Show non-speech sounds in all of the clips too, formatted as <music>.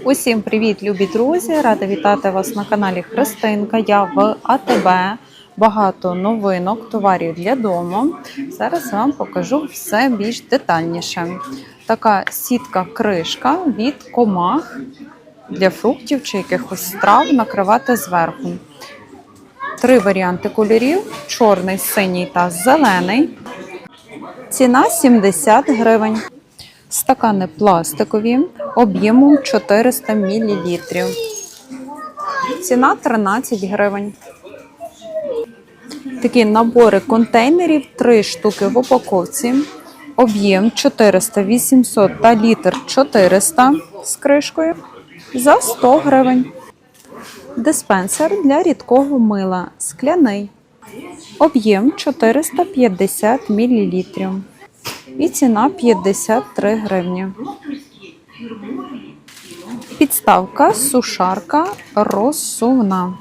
Усім привіт, любі друзі! Рада вітати вас на каналі Христинка. Я в АТБ. Багато новинок, товарів для дому. Зараз вам покажу все більш детальніше. Така сітка-кришка від комах для фруктів чи якихось страв накривати зверху. Три варіанти кольорів: чорний, синій та зелений. Ціна 70 гривень. Стакани пластикові об'ємом 400 мл. Ціна 13 гривень. Такі набори контейнерів 3 штуки в упаковці. Об'єм 400, 800 та літр 400 з кришкою за 100 гривень. Диспенсер для рідкого мила скляний. Об'єм 450 мл. І ціна 53 гривні. Підставка сушарка розсувна.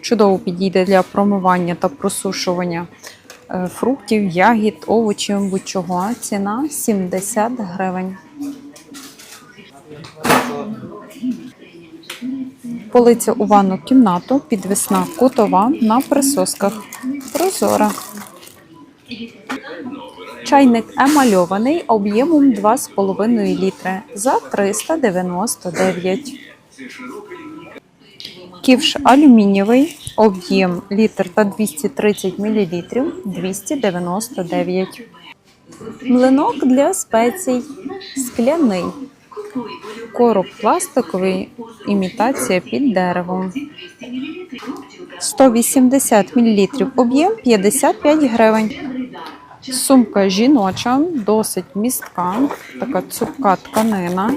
Чудово підійде для промивання та просушування е, фруктів, ягід, овочів, будь-чого. Ціна 70 гривень. Полиця у ванну кімнату, підвісна кутова на присосках. Прозора. Чайник емальований об'ємом 2,5 літри за 399. Ківш алюмінієвий, об'єм літр та 230 мл 299. Млинок для спецій скляний. Короб пластиковий, імітація під деревом. 180 мл об'єм 55 гривень. Сумка жіноча, досить містка, така цупка тканина.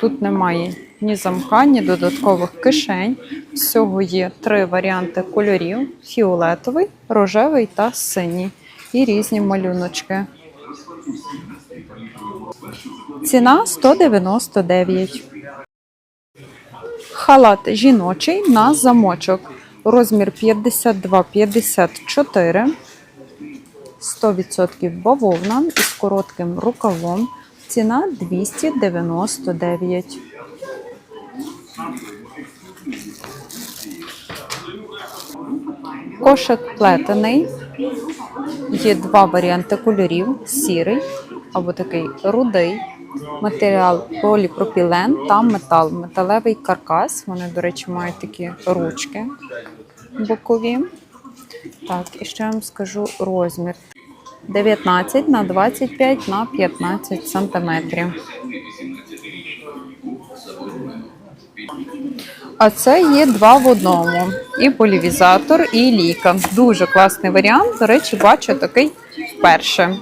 Тут немає ні замка, ні додаткових кишень. Всього є три варіанти кольорів: фіолетовий, рожевий та синій. І різні малюночки. Ціна 199. Халат жіночий на замочок. Розмір 52-54. 100% бавовна із коротким рукавом. Ціна 299. Кошик плетений. Є два варіанти кольорів: сірий або такий рудий. Матеріал поліпропілен та метал. Металевий каркас. Вони, до речі, мають такі ручки бокові. Так, і ще вам скажу розмір. 19 на 25 на 15 сантиметрів. А це є два в одному. І полівізатор, і ліка. Дуже класний варіант. До речі, бачу такий вперше.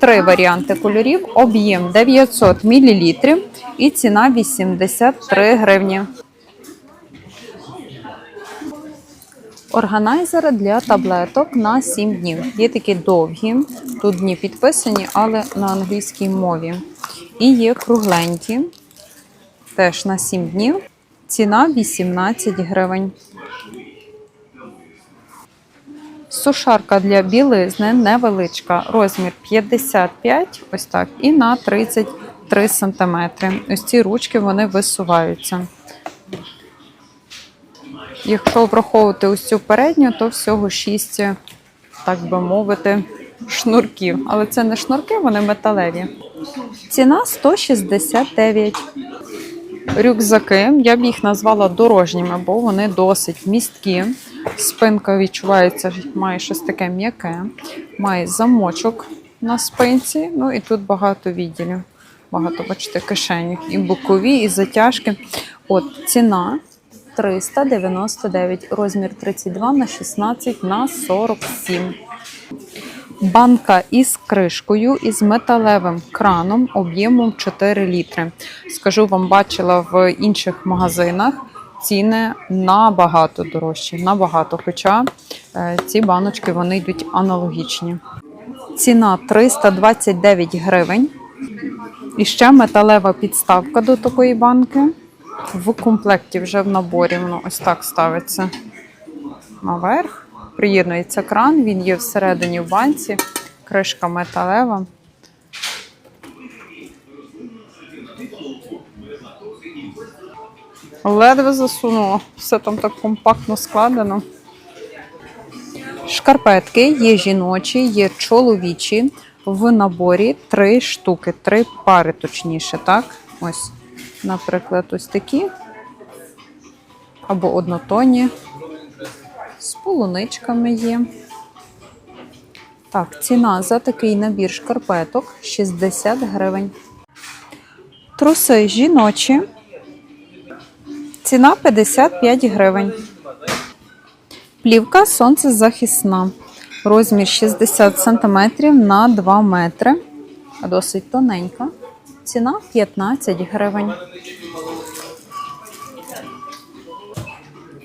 Три варіанти кольорів, об'єм 900 мл і ціна 83 гривні. Органайзери для таблеток на 7 днів. Є такі довгі, тут дні підписані, але на англійській мові. І є кругленькі, теж на 7 днів. Ціна 18 гривень. Сушарка для білизни невеличка, розмір 55, ось так, і на 33 см. Ось ці ручки вони висуваються. Якщо враховувати ось цю передню, то всього 6, так би мовити, шнурків. Але це не шнурки, вони металеві. Ціна 169. Рюкзаки, я б їх назвала дорожніми, бо вони досить місткі. Спинка відчувається, має щось таке м'яке, має замочок на спинці. Ну і тут багато відділів. Багато, бачите, кишень. І бокові, і затяжки. От ціна 399, розмір 32 на 16 на 47. Банка із кришкою із металевим краном об'ємом 4 літри. Скажу вам, бачила в інших магазинах ціни набагато дорожчі, набагато. Хоча е, ці баночки вони йдуть аналогічні. Ціна 329 гривень. І ще металева підставка до такої банки. В комплекті вже в наборі воно ось так ставиться наверх. Приєднується кран, він є всередині в банці, кришка металева. Ледве засунуло. Все там так компактно складено. Шкарпетки є жіночі, є чоловічі. В наборі три штуки, три пари, точніше, так? Ось, наприклад, ось такі. Або однотонні. З полуничками є. Так, ціна за такий набір шкарпеток 60 гривень. Труси жіночі. Ціна 55 гривень. Плівка сонцезахисна. Розмір 60 см на 2 метри. Досить тоненька. Ціна 15 гривень.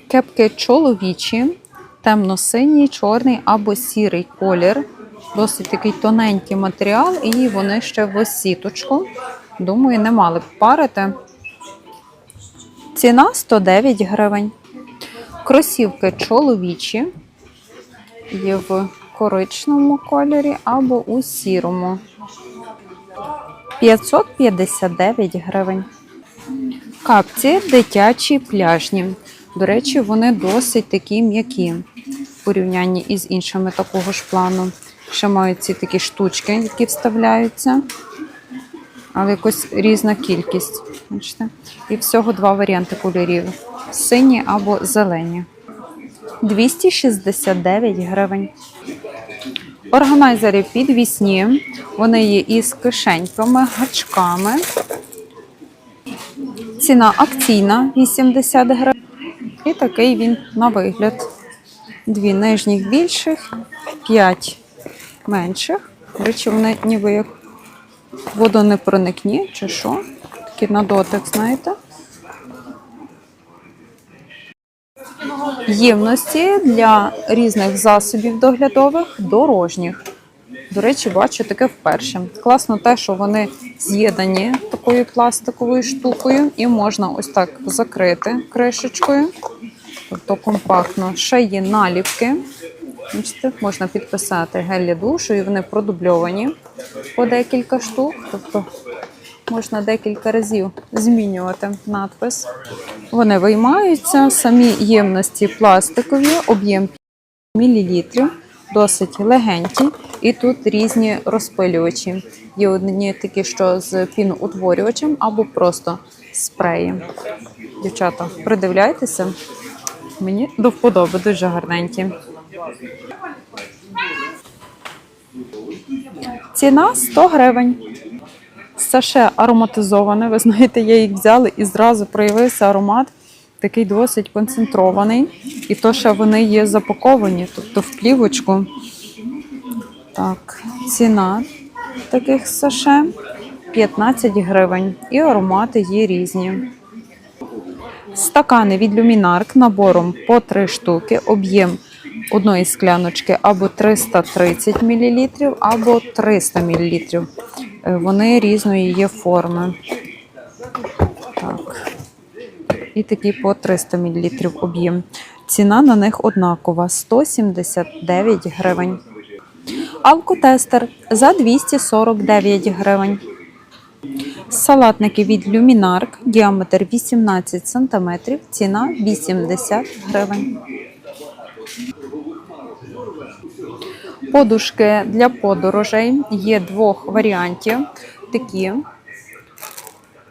Кепки чоловічі, темно-синій, чорний або сірий колір. Досить такий тоненький матеріал, і вони ще в сіточку. Думаю, не мали б парити. Ціна 109 гривень. Кросівки чоловічі. Є в коричневому кольорі або у сірому. 559 гривень. Капці дитячі пляжні. До речі, вони досить такі м'які в порівнянні із іншими такого ж плану. Ще мають ці такі штучки, які вставляються. Але якось різна кількість. Бачите? І всього два варіанти кольорів: сині або зелені. 269 гривень. Органайзери підвісні. Вони є із кишеньками, гачками. Ціна акційна 80 гривень. І такий він на вигляд. Дві нижніх більших, п'ять менших. До речі, вони ніби як водонепроникні чи що. Такі на дотик, знаєте. Ємності для різних засобів доглядових, дорожніх. До речі, бачу таке вперше. Класно те, що вони з'єднані такою пластиковою штукою, і можна ось так закрити кришечкою. Тобто компактно. Ще є наліпки. Бачите, можна підписати гель душу, і вони продубльовані по декілька штук. Тобто можна декілька разів змінювати надпис. Вони виймаються, самі ємності пластикові, об'єм 5 мл, досить легенькі. І тут різні розпилювачі. Є одні такі, що з піноутворювачем або просто спреї. Дівчата, придивляйтеся. Мені до вподоби, дуже гарненькі. Ціна 100 гривень. Саше ароматизоване. Ви знаєте, я їх взяла і зразу проявився аромат. Такий досить концентрований. І то, що вони є запаковані, тобто в плівочку. Так, ціна таких саше 15 гривень. І аромати є різні. Стакани від люмінарк набором по 3 штуки, об'єм одної скляночки або 330 мл, або 300 мл. Е, Вони різної є форми. Так. І такі по 300 мл об'єм. Ціна на них однакова 179 гривень. Алкотестер за 249 гривень. Салатники від Люмінарк, діаметр 18 см, ціна 80 гривень. Подушки для подорожей є двох варіантів. Такі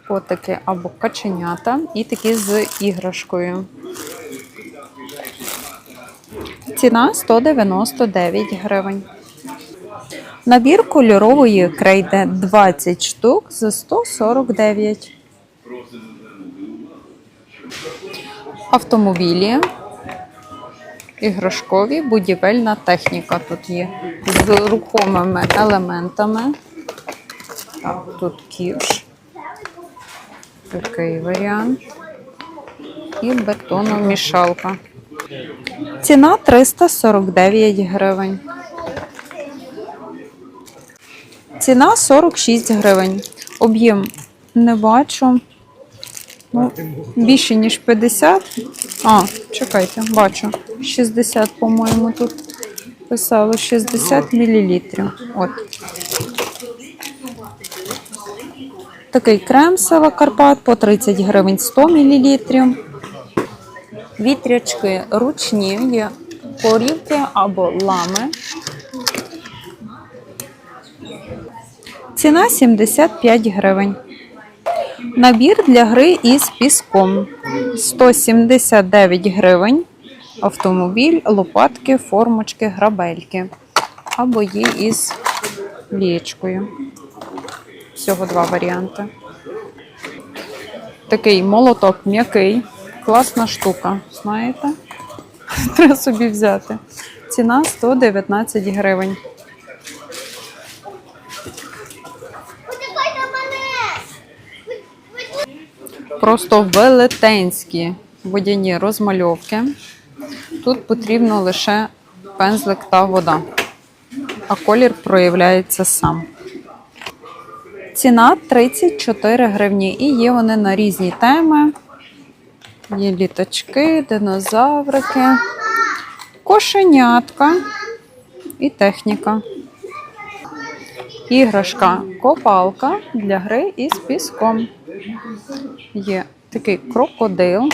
котики або каченята, і такі з іграшкою. Ціна 199 гривень. Набір кольорової крейди 20 штук за 149. Автомобілі. Іграшкові, будівельна техніка тут є з рухомими елементами. Так, тут ківш. Такий варіант. І бетономішалка. Ціна 349 гривень. Ціна 46 гривень. Об'єм не бачу. Ну, більше, ніж 50. А, чекайте, бачу. 60, по-моєму, тут писало 60 мл. От. Такий крем Сева Карпат по 30 гривень 100 мл. Вітрячки ручні, є корівки або лами. Ціна 75 гривень. Набір для гри із піском 179 гривень. Автомобіль, лопатки, формочки, грабельки. Або є із лієчкою. Всього два варіанти. Такий молоток м'який. Класна штука, знаєте? <laughs> Треба собі взяти. Ціна 119 гривень. Просто велетенські водяні розмальовки. Тут потрібно лише пензлик та вода, а колір проявляється сам. Ціна 34 гривні, і є вони на різні теми. Є літачки, динозаврики, кошенятка і техніка. Іграшка копалка для гри із піском. Є такий крокодил.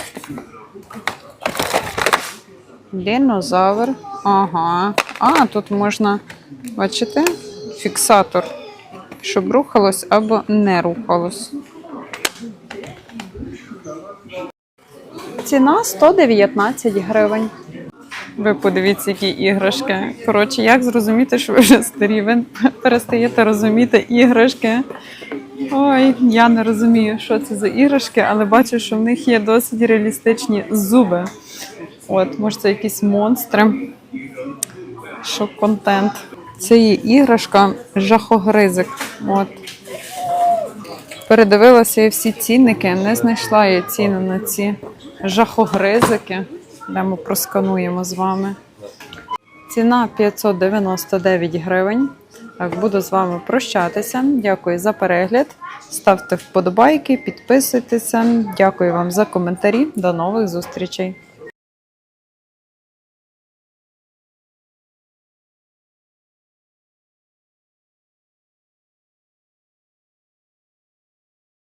Динозавр. Ага. А, тут можна, бачите, фіксатор, щоб рухалось або не рухалось. Ціна 119 гривень. Ви подивіться, які іграшки. Коротше, як зрозуміти, що ви вже старі? Ви перестаєте розуміти іграшки. Ой, я не розумію, що це за іграшки, але бачу, що в них є досить реалістичні зуби. От, може, це якісь монстри. Що контент. Це є іграшка жахогризик. От. Передивилася я всі цінники, не знайшла я ціни на ці жахогризики. Йдемо проскануємо з вами. Ціна 599 гривень. Так, буду з вами прощатися. Дякую за перегляд. Ставте вподобайки, підписуйтеся. Дякую вам за коментарі. До нових зустрічей.